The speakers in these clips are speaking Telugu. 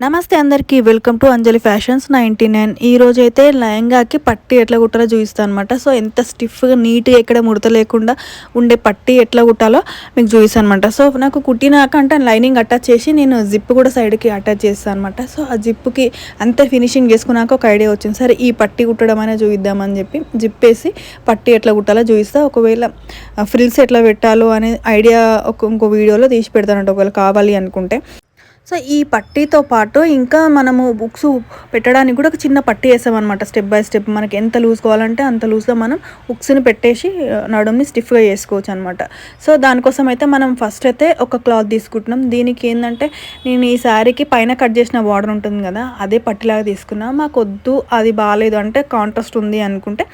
నమస్తే అందరికీ welcome to Anjali fashions ninety nine. ఈ రోజైతే అయితే పట్టి ఎట్లా కుట్టాలో చూపిస్తాను అనమాట సో ఎంత స్టిఫ్గా నీట్గా ఎక్కడ ముడత లేకుండా ఉండే పట్టి ఎట్లా కుట్టాలో మీకు చూపిస్తాను అనమాట సో నాకు కుట్టినాక అంటే లైనింగ్ అటాచ్ చేసి నేను జిప్ కూడా సైడ్కి అటాచ్ చేస్తాను అనమాట సో ఆ జిప్కి అంతే ఫినిషింగ్ చేసుకున్నాక ఒక ఐడియా వచ్చింది. సరే ఈ పట్టి కుట్టడం అనేది చూపిద్దామని చెప్పి జిప్ వేసి పట్టి ఎట్లా కుట్టాలో చూపిస్తా. ఒకవేళ ఫ్రిల్స్ ఎట్లా పెట్టాలో అనే ఐడియా ఒక ఇంకో వీడియోలో తీసి పెడతానంట. ఒకవేళ కావాలి అనుకుంటే. సో ఈ పట్టీతో పాటు ఇంకా మనము బుక్స్ పెట్టడానికి కూడా ఒక చిన్న పట్టీ వేసామన్నమాట స్టెప్ బై స్టెప్ మనకి ఎంత లూజ్ కావాలంటే అంత లూజ్గా మనం బుక్స్ని పెట్టేసి నడుముని స్టిఫ్గా చేసుకోవచ్చు అనమాట సో దానికోసం అయితే మనం ఫస్ట్ అయితే ఒక క్లాత్ తీసుకుంటున్నాం. దీనికి ఏంటంటే నేను ఈ శారీకి పైన కట్ చేసిన బార్డర్ ఉంటుంది కదా అదే పట్టిలాగా తీసుకున్నా. మాకు వద్దు అది బాగాలేదు అంటే కాంట్రాస్ట్ ఉంది అనుకుంటే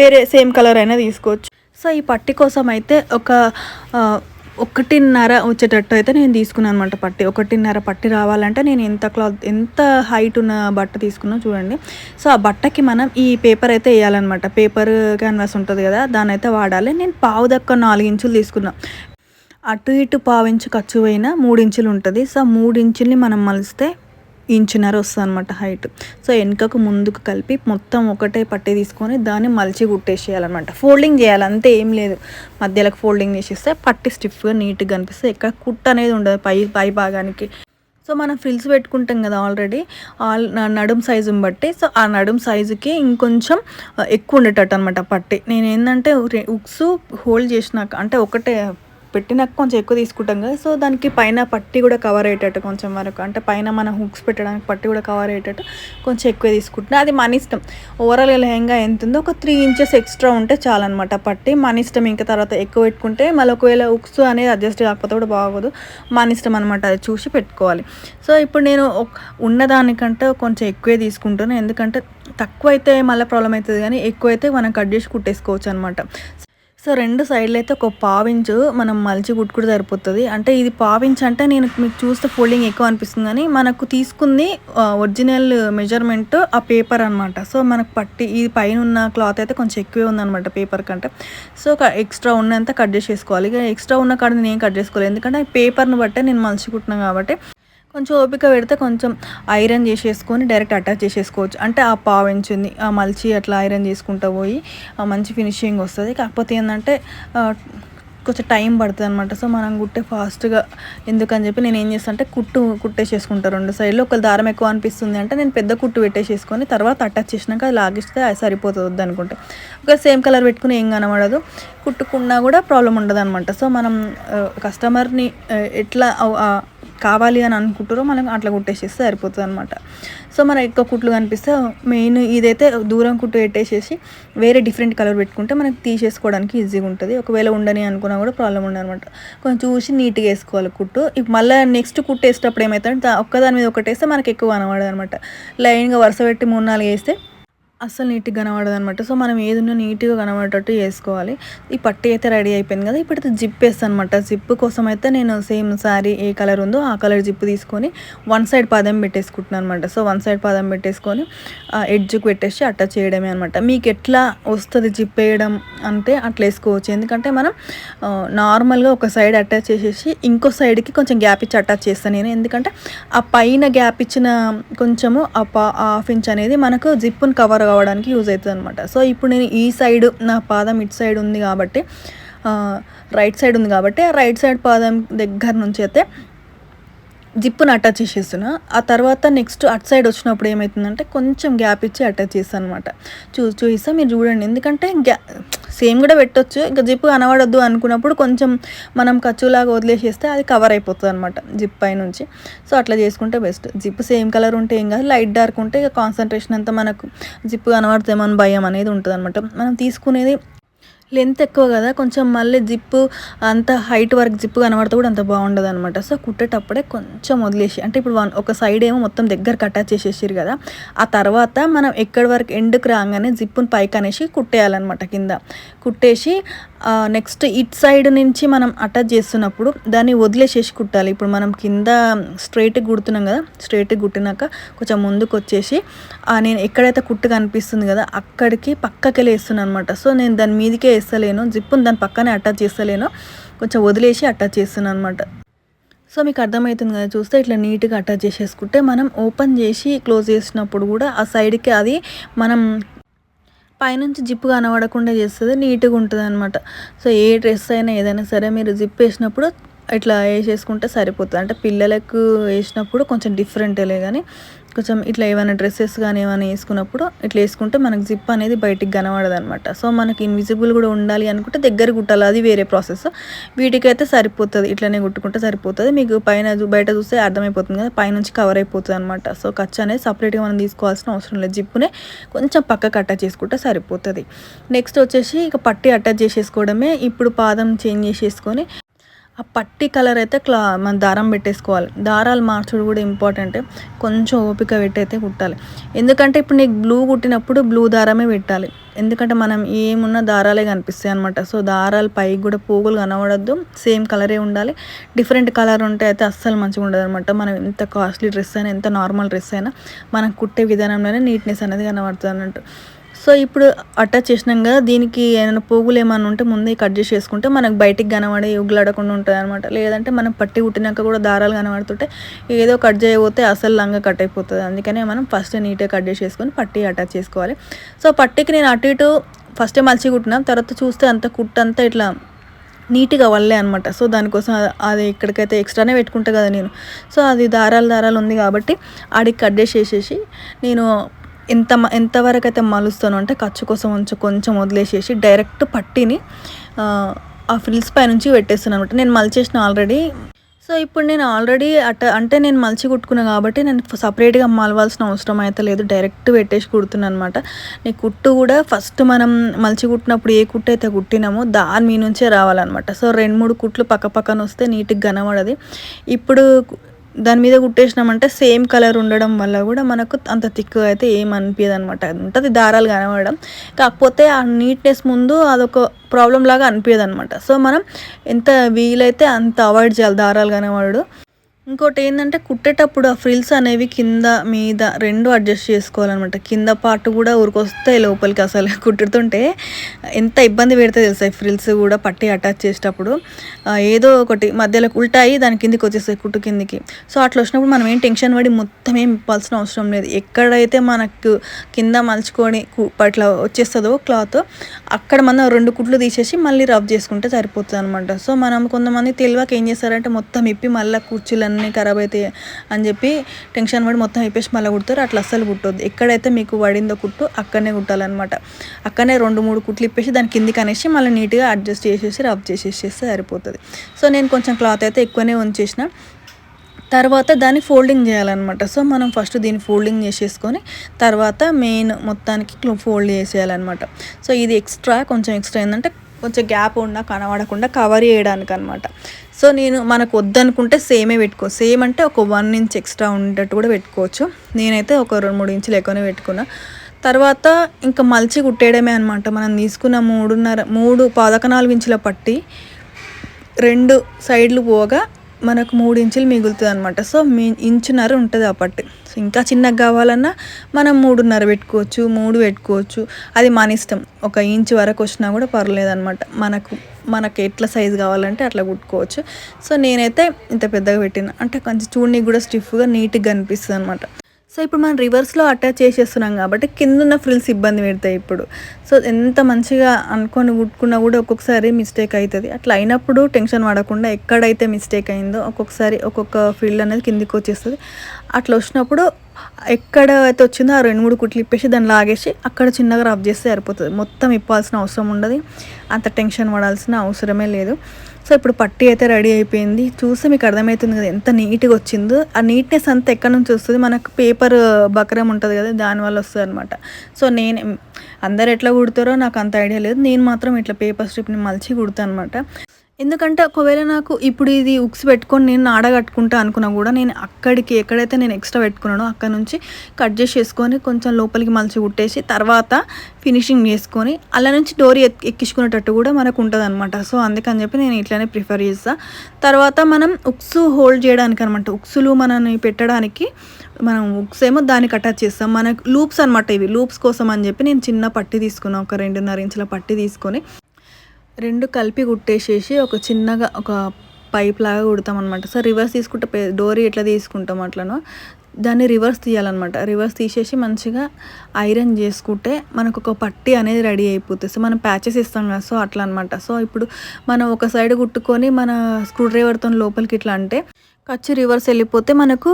వేరే సేమ్ కలర్ అయినా తీసుకోవచ్చు. సో ఈ పట్టి కోసం అయితే ఒక ఒకటిన్నర వచ్చేటట్టు అయితే నేను తీసుకున్నాను అనమాట పట్టి. ఒకటిన్నర పట్టి రావాలంటే నేను ఎంత క్లాత్ ఎంత హైట్ ఉన్న బట్ట తీసుకున్నా చూడండి. సో ఆ బట్టకి మనం ఈ పేపర్ అయితే వేయాలన్నమాట. పేపర్ క్యాన్వాస్ ఉంటుంది కదా దాని అయితే వాడాలి. నేను పావు దక్క నాలుగు ఇంచులు తీసుకున్నా. అటు ఇటు పావు ఇంచు ఖర్చు పోయినా మూడు ఇంచులు ఉంటుంది. సో మూడు ఇంచుల్ని మనం మలిస్తే ఇంచున్నర వస్తుంది అనమాట హైట్ సో వెనుకకు ముందుకు కలిపి మొత్తం ఒకటే పట్టి తీసుకొని దాన్ని మలిచి కుట్టేసేయాలన్నమాట. ఫోల్డింగ్ చేయాలి అంతే ఏం లేదు. మధ్యలోకి ఫోల్డింగ్ చేసేస్తే పట్టి స్టిఫ్గా నీట్గా కనిపిస్తే ఎక్కడ కుట్ట అనేది ఉండదు పై పై భాగానికి. సో మనం ఫ్రిల్స్ పెట్టుకుంటాం కదా ఆల్రెడీ ఆల్ నడుం సైజుని బట్టి. సో ఆ నడుం సైజుకి ఇంకొంచెం ఎక్కువ ఉండేటట్టు అనమాట పట్టి. నేను ఏంటంటే ఉక్స్ హోల్డ్ చేసినాక అంటే ఒకటే పెట్టినాక కొంచెం ఎక్కువ తీసుకుంటాం కదా. సో దానికి పైన పట్టి కూడా కవర్ అయ్యేటట్టు కొంచెం వరకు. అంటే పైన మన హుక్స్ పెట్టడానికి పట్టి కూడా కవర్ అయ్యేటట్టు కొంచెం ఎక్కువ తీసుకుంటున్నా. అది మన ఇష్టం. ఓవరాల్ లెహంగా ఎంత ఉందో ఒక త్రీ ఇంచెస్ ఎక్స్ట్రా ఉంటే చాలన్నమాట పట్టి. మన ఇష్టం ఇంకా తర్వాత ఎక్కువ పెట్టుకుంటే మళ్ళీ ఒకవేళ హుక్స్ అనేది అడ్జస్ట్ కాకపోతే కూడా బాగోదు. మన ఇష్టం అనమాట అది చూసి పెట్టుకోవాలి. సో ఇప్పుడు నేను ఉన్నదానికంటే కొంచెం ఎక్కువే తీసుకుంటాను ఎందుకంటే తక్కువ అయితే మళ్ళీ ప్రాబ్లం అవుతుంది కానీ ఎక్కువ అయితే మనం కట్ చేసి కుట్టేసుకోవచ్చు అనమాట సో రెండు సైడ్లు అయితే ఒక పావించు మనం మలిచి కుట్టుకుంటే సరిపోతుంది. అంటే ఇది పావించ్ అంటే నేను మీకు చూస్తే ఫోల్డింగ్ ఎక్కువ అనిపిస్తుంది కానీ మనకు తీసుకుంది ఒరిజినల్ మెజర్మెంట్ ఆ పేపర్ అనమాట సో మనకు పట్టి ఇది పైన ఉన్న క్లాత్ అయితే కొంచెం ఎక్కువే ఉందన్నమాట పేపర్ కంటే. సో ఎక్స్ట్రా ఉన్నంత కట్ చేసేసుకోవాలి. ఇక ఎక్స్ట్రా ఉన్న కాడ నేను కట్ చేసుకోవాలి ఎందుకంటే పేపర్ని బట్టే నేను మలిచి కుట్టినా కాబట్టి. కొంచెం ఓపిక పెడితే కొంచెం ఐరన్ చేసేసుకొని డైరెక్ట్ అటాచ్ చేసేసుకోవచ్చు. అంటే ఆ పావు పావించింది ఆ మలిచి అట్లా ఐరన్ చేసుకుంటూ పోయి ఆ మంచి ఫినిషింగ్ వస్తుంది. కాకపోతే ఏంటంటే కొంచెం టైం పడుతుంది అనమాట సో మనం కుట్టే ఫాస్ట్గా ఎందుకని చెప్పి నేను ఏం చేస్తాను అంటే కుట్టు కుట్టేసేసుకుంటాను రెండు సైడ్లో. ఒక దారం ఎక్కువ అనిపిస్తుంది అంటే నేను పెద్ద కుట్టు పెట్టేసేసుకొని తర్వాత అటాచ్ చేసినాక అది లాగిస్తే అది సరిపోతుంది అనుకుంటే ఒక సేమ్ కలర్ పెట్టుకుని ఏం కనబడదు. కుట్టుకున్నా కూడా ప్రాబ్లం ఉండదు అనమాట సో మనం కస్టమర్ని ఎట్లా కావాలి అని అనుకుంటారో మనం అట్లా కుట్టేసేస్తే సరిపోతుంది అనమాట సో మన ఎక్కువ కుట్లు కనిపిస్తే మెయిన్ ఇదైతే దూరం కుట్టు పెట్టేసేసి వేరే డిఫరెంట్ కలర్ పెట్టుకుంటే మనకి తీసేసుకోవడానికి ఈజీగా ఉంటుంది. ఒకవేళ ఉండని అనుకున్నా కూడా ప్రాబ్లం ఉండదు అనమాట కొంచెం చూసి నీట్గా వేసుకోవాలి కుట్టు. ఇప్పుడు మళ్ళీ నెక్స్ట్ కుట్టు వేసేటప్పుడు ఏమవుతుందంటే ఒక్కదాని మీద ఒకటి వేస్తే మనకి ఎక్కువ కనబడదు అనమాట లైన్గా వరుస పెట్టి మూడు నాలుగు వేస్తే అస్సలు నీట్గా కనబడదు అనమాట సో మనం ఏదున్నా నీట్గా కనబడేటట్టు చేసుకోవాలి. ఈ పట్టి అయితే రెడీ అయిపోయింది కదా ఇప్పుడు జిప్ వేస్తాను అనమాట జిప్ కోసం అయితే నేను సేమ్ శారీ ఏ కలర్ ఉందో ఆ కలర్ జిప్ తీసుకొని వన్ సైడ్ పదం పెట్టేసుకుంటున్నాను అనమాట సో వన్ సైడ్ పదం పెట్టేసుకొని ఎడ్జ్కి పెట్టేసి అటాచ్ చేయడమే అనమాట మీకు ఎట్లా వస్తుంది జిప్ వేయడం అంటే అట్లా వేసుకోవచ్చు. ఎందుకంటే మనం నార్మల్గా ఒక సైడ్ అటాచ్ చేసేసి ఇంకో సైడ్కి కొంచెం గ్యాప్ ఇచ్చి అటాచ్ చేస్తాను నేను. ఎందుకంటే ఆ పైన గ్యాప్ ఇచ్చిన కొంచెము ఆ హాఫ్ ఇంచ్ అనేది మనకు జిప్ను కవర్ కావడానికి యూజ్ అవుతుంది అనమాట సో ఇప్పుడు నేను ఈ సైడ్ నా పాదం ఇటు సైడ్ ఉంది కాబట్టి రైట్ సైడ్ ఉంది కాబట్టి ఆ రైట్ సైడ్ పాదం దగ్గర నుంచి అయితే జిప్పును అటాచ్ చేసేస్తున్నా. ఆ తర్వాత నెక్స్ట్ అటు సైడ్ వచ్చినప్పుడు ఏమవుతుందంటే కొంచెం గ్యాప్ ఇచ్చి అటాచ్ చేస్తాను అనమాట చూ చూపిస్తా మీరు చూడండి. ఎందుకంటే గ్యా సేమ్ కూడా పెట్టొచ్చు. ఇంకా జిప్ కనబడద్దు అనుకున్నప్పుడు కొంచెం మనం ఖర్చులాగా వదిలేసేస్తే అది కవర్ అయిపోతుంది అనమాట జిప్ పై నుంచి సో అట్లా చేసుకుంటే బెస్ట్. జిప్ సేమ్ కలర్ ఉంటే ఏం కాదు. లైట్ డార్క్ ఉంటే ఇక కాన్సన్ట్రేషన్ అంతా మనకు జిప్ కనబడితేమని భయం అనేది ఉంటుంది అనమాట మనం తీసుకునేది లెంత్ ఎక్కువ కదా కొంచెం మళ్ళీ జిప్పు అంత హైట్ వరకు జిప్పు కనబడితే కూడా అంత బాగుండదు అనమాట సో కుట్టేటప్పుడే కొంచెం వదిలేసి అంటే ఇప్పుడు వన్ ఒక సైడ్ ఏమో మొత్తం దగ్గరకు అటాచ్ చేసేసారు కదా ఆ తర్వాత మనం ఎక్కడి వరకు ఎండుకు రాగానే జిప్పుని పైకి అనేసి కుట్టేయాలన్నమాట కింద. కుట్టేసి నెక్స్ట్ ఇట్ సైడ్ నుంచి మనం అటాచ్ చేస్తున్నప్పుడు దాన్ని వదిలేసేసి కుట్టాలి. ఇప్పుడు మనం కింద స్ట్రైట్గా కుడుతున్నాం కదా స్ట్రైట్గా కుట్టినాక కొంచెం ముందుకు వచ్చేసి నేను ఎక్కడైతే కుట్టు కనిపిస్తుంది కదా అక్కడికి పక్కకి వేస్తున్నాను అనమాట సో నేను దాని మీదకే వేస్తలేను జిప్పుని దాని పక్కనే అటాచ్ చేస్తలేను కొంచెం వదిలేసి అటాచ్ చేస్తున్నాను అనమాట సో మీకు అర్థమవుతుంది కదా చూస్తే ఇట్లా నీట్గా అటాచ్ చేసేసుకుంటే మనం ఓపెన్ చేసి క్లోజ్ చేసినప్పుడు కూడా ఆ సైడ్కి అది మనం పైనుంచి జిప్ కనబడకుండా చేస్తుంది నీట్గా ఉంటుంది అనమాట సో ఏ డ్రెస్ అయినా ఏదైనా సరే మీరు జిప్ వేసినప్పుడు ఇట్లా వేసేసుకుంటే సరిపోతుంది. అంటే పిల్లలకు వేసినప్పుడు కొంచెం డిఫరెంట్లే కానీ కొంచెం ఇట్లా ఏమైనా డ్రెస్సెస్ కానీ ఏమైనా వేసుకున్నప్పుడు ఇట్లా వేసుకుంటే మనకు జిప్ అనేది బయటికి కనబడదు అనమాట సో మనకి ఇన్విజిబుల్ కూడా ఉండాలి అనుకుంటే దగ్గర కుట్టాలి. అది వేరే ప్రాసెస్ వీటికైతే సరిపోతుంది. ఇట్లనే కుట్టుకుంటే సరిపోతుంది. మీకు పైన బయట చూస్తే అర్థమైపోతుంది కదా పైనుంచి కవర్ అయిపోతుంది అనమాట సో ఖర్చు అనేది సపరేట్గా మనం తీసుకోవాల్సిన అవసరం లేదు. జిప్పునే కొంచెం పక్కకు అటాచ్ చేసుకుంటే సరిపోతుంది. నెక్స్ట్ వచ్చేసి ఇక పట్టి అటాచ్ చేసేసుకోవడమే. ఇప్పుడు పాదం చేంజ్ చేసేసుకొని ఆ పట్టి కలర్ అయితే క్లా మన దారం పెట్టేసుకోవాలి. దారాలు మార్చడం కూడా ఇంపార్టెంట్ కొంచెం ఓపిక పెట్టి అయితే కుట్టాలి. ఎందుకంటే ఇప్పుడు నీకు బ్లూ కుట్టినప్పుడు బ్లూ దారమే పెట్టాలి. ఎందుకంటే మనం ఏమున్న దారాలే కనిపిస్తాయి అనమాట సో దారాలు పైకి కూడా పోగులు కనబడద్దు. సేమ్ కలరే ఉండాలి. డిఫరెంట్ కలర్ ఉంటే అయితే అస్సలు మంచిగా ఉండదు అనమాట మనం ఎంత కాస్ట్లీ డ్రెస్ అయినా ఎంత నార్మల్ డ్రెస్ అయినా మనం కుట్టే విధానంలోనే నీట్నెస్ అనేది కనబడుతుంది అన్నట్టు. సో ఇప్పుడు అటాచ్ చేసినాం కదా దీనికి ఏమైనా పోగులు ఏమైనా ఉంటే ముందే కట్ చేసి చేసుకుంటే మనకు బయటికి కనబడి ఉగులాడకుండా ఉంటుంది అనమాట లేదంటే మనం పట్టి కుట్టినాక కూడా దారాలు కనబడుతుంటే ఏదో కట్ చేయబోతే అసలు లంగా కట్ అయిపోతుంది. అందుకనే మనం ఫస్ట్ నీట్గా కట్ చేసేసుకొని పట్టి అటాచ్ చేసుకోవాలి. సో పట్టికి నేను అటు ఇటు ఫస్టే మలిచి కుట్టినా తర్వాత చూస్తే అంత కుట్టంతా ఇట్లా నీట్గా వల్లే అనమాట సో దానికోసం అది ఇక్కడికైతే ఎక్స్ట్రానే పెట్టుకుంటా కదా నేను. సో అది దారాలు దారాలు ఉంది కాబట్టి ఆడికి కట్ చేసేసేసి నేను ఎంత ఎంతవరకు అయితే మలుస్తాను అంటే ఖర్చు కోసం కొంచెం కొంచెం వదిలేసేసి డైరెక్ట్ పట్టిని ఆ ఫ్రిల్స్ పై నుంచి పెట్టేస్తాను అనమాట నేను మలిచేసిన ఆల్రెడీ. సో ఇప్పుడు నేను ఆల్రెడీ అట అంటే నేను మలిచి కుట్టుకున్నా కాబట్టి నేను సపరేట్గా మలవాల్సిన అవసరం అయితే లేదు. డైరెక్ట్ పెట్టేసి కుడుతున్నాను అనమాట నీ కుట్టు కూడా ఫస్ట్ మనం మలిచి కుట్టినప్పుడు ఏ కుట్టు అయితే కుట్టినామో దాని మీ నుంచే రావాలన్నమాట. సో రెండు మూడు కుట్లు పక్క పక్కన వస్తే నీట్గా కనబడది. ఇప్పుడు దాని మీద కుట్టేసినామంటే సేమ్ కలర్ ఉండడం వల్ల కూడా మనకు అంత థిక్గా అయితే ఏం అనిపించదు అనమాట ఉంటుంది దారాలు కనబడడం. కాకపోతే ఆ నీట్నెస్ ముందు అదొక ప్రాబ్లం లాగా అనిపించదు అనమాట సో మనం ఎంత వీలైతే అంత అవాయిడ్ చేయాలి దారాలు కనబడడు. ఇంకోటి ఏంటంటే కుట్టేటప్పుడు ఆ ఫ్రిల్స్ అనేవి కింద మీద రెండు అడ్జస్ట్ చేసుకోవాలన్నమాట. కింద పార్ట్ కూడా ఊరికొస్తాయి లోపలికి అసలు కుట్టుతుంటే ఎంత ఇబ్బంది పెడితే తెలుస్తాయి ఫ్రిల్స్ కూడా పట్టి అటాచ్ చేసేటప్పుడు. ఏదో ఒకటి మధ్యలో ఉల్టాయి దాని కిందికి వచ్చేస్తాయి కుట్టు కిందికి. సో అట్లా వచ్చినప్పుడు మనం ఏం టెన్షన్ పడి మొత్తం ఏం ఇప్పాల్సిన అవసరం లేదు. ఎక్కడైతే మనకు కింద మలుచుకొని అట్లా వచ్చేస్తుందో క్లాత్ అక్కడ మనం రెండు కుట్లు తీసేసి మళ్ళీ రబ్ చేసుకుంటే సరిపోతుంది అనమాట సో మనం కొంతమంది తెలియక ఏం చేస్తారంటే మొత్తం ఇప్పి మళ్ళీ కుర్చీలన్నీ అన్నీ ఖరాబ్ అవుతాయి అని చెప్పి టెన్షన్ పడి మొత్తం అయిపోయి మళ్ళీ కుడతారు. అట్లా అస్సలు కుట్టొద్దు. ఎక్కడైతే మీకు పడిందో కుట్టు అక్కడనే కుట్టాలన్నమాట. అక్కడనే రెండు మూడు కుట్లు ఇప్పేసి దాని కిందికి అనేసి మళ్ళీ నీట్గా అడ్జస్ట్ చేసేసి రబ్ చేసేసేస్తే సరిపోతుంది. సో నేను కొంచెం క్లాత్ అయితే ఎక్కువనే ఉంచేసిన. తర్వాత దాన్ని ఫోల్డింగ్ చేయాలన్నమాట. సో మనం ఫస్ట్ దీన్ని ఫోల్డింగ్ చేసేసుకొని తర్వాత మెయిన్ మొత్తానికి ఫోల్డ్ చేసేయాలన్నమాట. సో ఇది ఎక్స్ట్రా కొంచెం ఎక్స్ట్రా ఏంటంటే కొంచెం గ్యాప్ ఉన్నా కనబడకుండా కవర్ చేయడానికి అనమాట సో నేను మనకు వద్దనుకుంటే సేమే పెట్టుకో సేమ్ అంటే ఒక వన్ ఇంచ్ ఎక్స్ట్రా ఉండేటట్టు కూడా పెట్టుకోవచ్చు. నేనైతే ఒక రెండు మూడు ఇంచులు ఎక్కువనే పెట్టుకున్నా. తర్వాత ఇంకా మలిచి కుట్టేయడమే అనమాట మనం తీసుకున్న మూడున్నర మూడు పాదక నాలుగు ఇంచుల పట్టి రెండు సైడ్లు పోగా మనకు మూడు ఇంచులు మిగులుతుంది అనమాట సో మీ ఇంచున్నర ఉంటుంది ఆ పట్టు సో ఇంకా చిన్నగా కావాలన్నా మనం మూడున్నర పెట్టుకోవచ్చు మూడు పెట్టుకోవచ్చు. అది మన ఇష్టం. ఒక ఇంచు వరకు వచ్చినా కూడా పర్లేదు అనమాట మనకు మనకు ఎట్లా సైజు కావాలంటే అట్లా కుట్టుకోవచ్చు. సో నేనైతే ఇంత పెద్దగా పెట్టిన. అంటే కొంచెం చూడనీకి కూడా స్టిఫ్గా నీట్గా అనిపిస్తుంది అనమాట సో ఇప్పుడు మనం రివర్స్లో అటాచ్ చేసేస్తున్నాం కాబట్టి కింద ఉన్న ఫ్రిల్స్ ఇబ్బంది పెడతాయి ఇప్పుడు. సో ఎంత మంచిగా అనుకొని కుట్టుకున్నా కూడా ఒక్కొక్కసారి మిస్టేక్ అవుతుంది అట్లా అయినప్పుడు టెన్షన్ పడకుండా ఎక్కడైతే మిస్టేక్ అయిందో ఒక్కొక్కసారి ఒక్కొక్క ఫీల్డ్ అనేది కిందికి వచ్చేస్తుంది. అట్లా వచ్చినప్పుడు ఎక్కడ అయితే వచ్చిందో ఆ రెండు మూడు కుట్లు ఇప్పేసి దాన్ని లాగేసి అక్కడ చిన్నగా రబ్ చేస్తే సరిపోతుంది. మొత్తం ఇప్పాల్సిన అవసరం ఉండదు. అంత టెన్షన్ పడాల్సిన అవసరమే లేదు. సో ఇప్పుడు పట్టి అయితే రెడీ అయిపోయింది. చూస్తే మీకు అర్థమవుతుంది కదా ఎంత నీట్గా వచ్చిందో. ఆ నీట్నెస్ అంతా ఎక్కడి నుంచి వస్తుంది? మనకు పేపర్ బకరం ఉంటుంది కదా దానివల్ల వస్తుంది అనమాట సో నేను అందరు ఎట్లా కుడతారో నాకు అంత ఐడియా లేదు. నేను మాత్రం ఇట్లా పేపర్ స్ట్రిప్ని మలిచి కుడతాను అనమాట ఎందుకంటే ఒకవేళ నాకు ఇప్పుడు ఇది ఉక్స్ పెట్టుకొని నేను ఆడగట్టుకుంటా అనుకున్నా కూడా నేను అక్కడికి ఎక్కడైతే నేను ఎక్స్ట్రా పెట్టుకున్నానో అక్కడ నుంచి కట్ చేసేసుకొని కొంచెం లోపలికి మలిచి కుట్టేసి తర్వాత ఫినిషింగ్ చేసుకొని అలా నుంచి డోరీ ఎక్కించుకునేటట్టు కూడా మనకు ఉంటుంది అనమాట సో అందుకని చెప్పి నేను ఇట్లానే ప్రిఫర్ చేస్తాను తర్వాత మనం ఉక్స్ హోల్డ్ చేయడానికి అనమాట ఉక్సులు మనని పెట్టడానికి మనం ఉక్స్ ఏమో దానికి అటాచ్ చేస్తాం. మనకు లూప్స్ అనమాట ఇవి. లూప్స్ కోసం అని చెప్పి నేను చిన్న పట్టి తీసుకున్నాను ఒక రెండున్నర ఇంచుల పట్టి తీసుకొని రెండు కలిపి కుట్టేసేసి ఒక చిన్నగా ఒక పైప్ లాగా కుడతాం అనమాట సో రివర్స్ తీసుకుంటే డోరీ ఎట్లా తీసుకుంటాం అట్లనో దాన్ని రివర్స్ తీయాలన్నమాట. రివర్స్ తీసేసి మంచిగా ఐరన్ చేసుకుంటే మనకు ఒక పట్టి అనేది రెడీ అయిపోతుంది. సో మనం ప్యాచెస్ ఇస్తాం కదా సో అట్లా అనమాట సో ఇప్పుడు మనం ఒక సైడ్ కుట్టుకొని మన స్క్రూ డ్రైవర్తో లోపలికి ఇట్లా అంటే కచ్చి రివర్స్ వెళ్ళిపోతే మనకు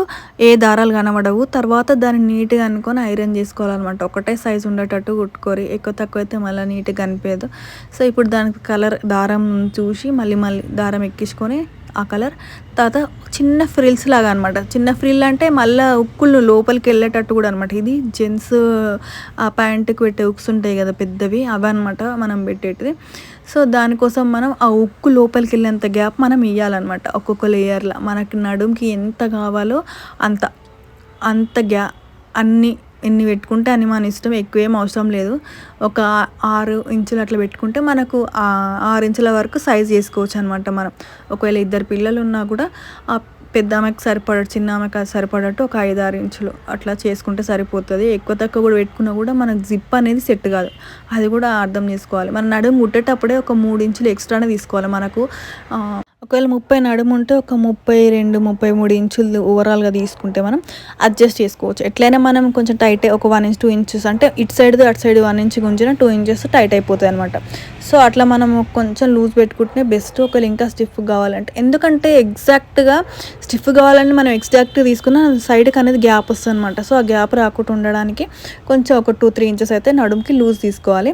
ఏ దారాలు కనబడవు. తర్వాత దాన్ని నీట్గా అనుకొని ఐరన్ చేసుకోవాలన్నమాట. ఒకటే సైజు ఉండేటట్టు కుట్టుకోరి ఎక్కువ తక్కువ అయితే మళ్ళీ నీట్గా కనిపించదు. సో ఇప్పుడు దానికి కలర్ దారం చూసి మళ్ళీ మళ్ళీ దారం ఎక్కించుకొని ఆ కలర్. తర్వాత చిన్న ఫ్రిల్స్ లాగా అనమాట చిన్న ఫ్రిల్ అంటే మళ్ళీ ఉక్కులు లోపలికి వెళ్ళేటట్టు కూడా అనమాట ఇది జెంట్స్ ఆ ప్యాంటుకి పెట్టే ఉక్స్ ఉంటాయి కదా పెద్దవి అవి అనమాట మనం పెట్టేటిది. సో దానికోసం మనం ఆ ఉక్కు లోపలికి వెళ్ళేంత గ్యాప్ మనం ఇవ్వాలన్నమాట ఒక్కొక్క లేయర్లో మనకి నడుంకి ఎంత కావాలో అంత అంత గ్యా అన్ని ఎన్ని పెట్టుకుంటే అన్ని మన ఇష్టం ఎక్కువ ఏం అవసరం లేదు. ఒక ఆరు ఇంచులు అట్లా పెట్టుకుంటే మనకు ఆ ఆరు ఇంచుల వరకు సైజ్ చేసుకోవచ్చు అనమాట మనం. ఒకవేళ ఇద్దరు పిల్లలు ఉన్నా కూడా ఆ పెద్ద ఆమెకు సరిపడ చిన్న ఆమెకు అది సరిపడట్టు ఒక ఐదు ఆరు ఇంచులు అట్లా చేసుకుంటే సరిపోతుంది. ఎక్కువ తక్కువ కూడా పెట్టుకున్నా కూడా మనకు జిప్ అనేది సెట్ కాదు. అది కూడా అర్థం చేసుకోవాలి. మన నడుము ముట్టేటప్పుడే ఒక మూడు ఇంచులు ఎక్స్ట్రానే తీసుకోవాలి. మనకు ఒకవేళ ముప్పై నడుము ఉంటే ఒక ముప్పై రెండు ముప్పై మూడు ఇంచులు ఓవరాల్గా తీసుకుంటే మనం అడ్జస్ట్ చేసుకోవచ్చు. ఎట్లయినా మనం కొంచెం టైట్ ఒక వన్ ఇంచ్ టూ ఇంచెస్ అంటే ఇటు సైడ్ అటు సైడ్ వన్ ఇంచ్ గుంజిన టూ ఇంచెస్ టైట్ అయిపోతాయి అనమాట సో అట్లా మనం కొంచెం లూజ్ పెట్టుకుంటే బెస్ట్ ఒకవేళ ఇంకా స్టిఫ్ కావాలంటే. ఎందుకంటే ఎగ్జాక్ట్గా స్టిఫ్ కావాలంటే మనం ఎగ్జాక్ట్ తీసుకున్న సైడ్కి అనేది గ్యాప్ వస్తుంది అనమాట సో ఆ గ్యాప్ రాకుండా ఉండడానికి కొంచెం ఒక టూ త్రీ ఇంచెస్ అయితే నడుముకి లూజ్ తీసుకోవాలి.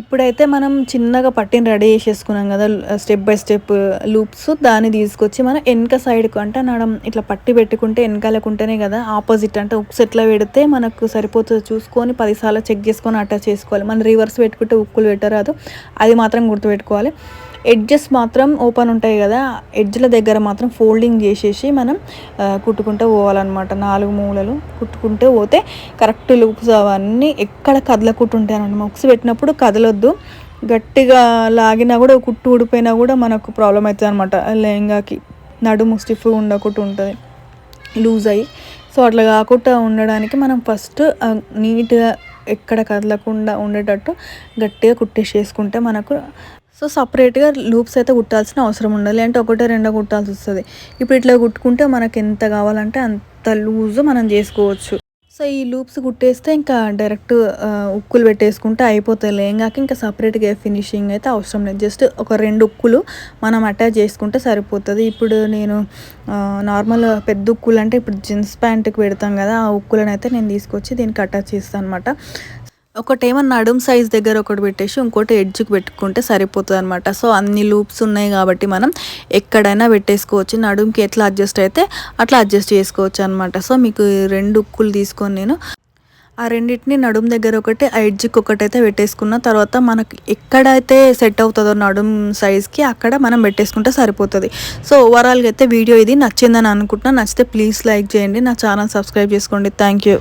ఇప్పుడైతే మనం చిన్నగా పట్టిని రెడీ చేసేసుకున్నాం కదా స్టెప్ బై స్టెప్ లూప్స్ దాన్ని తీసుకొచ్చి మనం వెనక సైడ్కు అంటే మనం ఇట్లా పట్టి పెట్టుకుంటే వెనకాలకుంటేనే కదా ఆపోజిట్ అంటే ఉక్స్ ఎట్లా పెడితే మనకు సరిపోతుందో చూసుకొని పదిసార్లు చెక్ చేసుకొని అటాచ్ చేసుకోవాలి. మనం రివర్స్ పెట్టుకుంటే ఉక్కులు పెట్టరాదు అది మాత్రం గుర్తుపెట్టుకోవాలి. ఎడ్జెస్ మాత్రం ఓపెన్ ఉంటాయి కదా ఎడ్జ్ల దగ్గర మాత్రం ఫోల్డింగ్ చేసేసి మనం కుట్టుకుంటూ పోవాలన్నమాట. నాలుగు మూలలు కుట్టుకుంటూ పోతే కరెక్ట్ లూప్స్ అవన్నీ ఎక్కడ కదలకుంటుంటాయి అనమాట. ఉక్స్ పెట్టినప్పుడు కదలొద్దు. గట్టిగా లాగినా కూడా కుట్టు ఊడిపోయినా కూడా మనకు ప్రాబ్లం అవుతుంది అనమాట. లెహంగాకి నడుము స్టిఫ్ ఉండకుండా ఉంటుంది. లూజ్ అయ్యి. సో అట్లా కాకుండా ఉండడానికి మనం ఫస్ట్ నీట్గా ఎక్కడ కదలకుండా ఉండేటట్టు గట్టిగా కుట్టేసేసుకుంటే మనకు సో సపరేట్గా లూప్స్ అయితే కుట్టాల్సిన అవసరం ఉండదు అంటే ఒకటే రెండో కుట్టాల్సి వస్తుంది. ఇప్పుడు ఇట్లా కుట్టుకుంటే మనకి ఎంత కావాలంటే అంత లూజ్ మనం చేసుకోవచ్చు. సో ఈ లూప్స్ కుట్టేస్తే ఇంకా డైరెక్ట్ ఉక్కులు పెట్టేసుకుంటే అయిపోతాయి. కాక ఇంకా సపరేట్గా ఫినిషింగ్ అయితే అవసరం లేదు. జస్ట్ ఒక రెండు ఉక్కులు మనం అటాచ్ చేసుకుంటే సరిపోతుంది. ఇప్పుడు నేను నార్మల్ పెద్ద ఉక్కులు అంటే ఇప్పుడు జీన్స్ ప్యాంట్కి పెడతాం కదా ఆ ఉక్కులను అయితే నేను తీసుకొచ్చి దీనికి అటాచ్ చేస్తాను అనమాట ఒకటేమో నడుం సైజ్ దగ్గర ఒకటి పెట్టేసి ఇంకోటి ఎడ్జ్కి పెట్టుకుంటే సరిపోతుంది అనమాట సో అన్ని లూప్స్ ఉన్నాయి కాబట్టి మనం ఎక్కడైనా పెట్టేసుకోవచ్చు. నడుంకి ఎట్లా అడ్జస్ట్ అయితే అట్లా అడ్జస్ట్ చేసుకోవచ్చు అనమాట సో మీకు రెండు ఉక్కులు తీసుకొని నేను ఆ రెండింటిని నడుం దగ్గర ఒకటి ఆ ఎడ్జ్కి ఒకటి అయితే పెట్టేసుకున్న తర్వాత మనకు ఎక్కడైతే సెట్ అవుతుందో నడుం సైజ్కి అక్కడ మనం పెట్టేసుకుంటే సరిపోతుంది. సో ఓవరాల్గా అయితే వీడియో ఇది నచ్చిందని అనుకుంటున్నా. నచ్చితే ప్లీజ్ లైక్ చేయండి. నా ఛానల్ సబ్స్క్రైబ్ చేసుకోండి. Thank you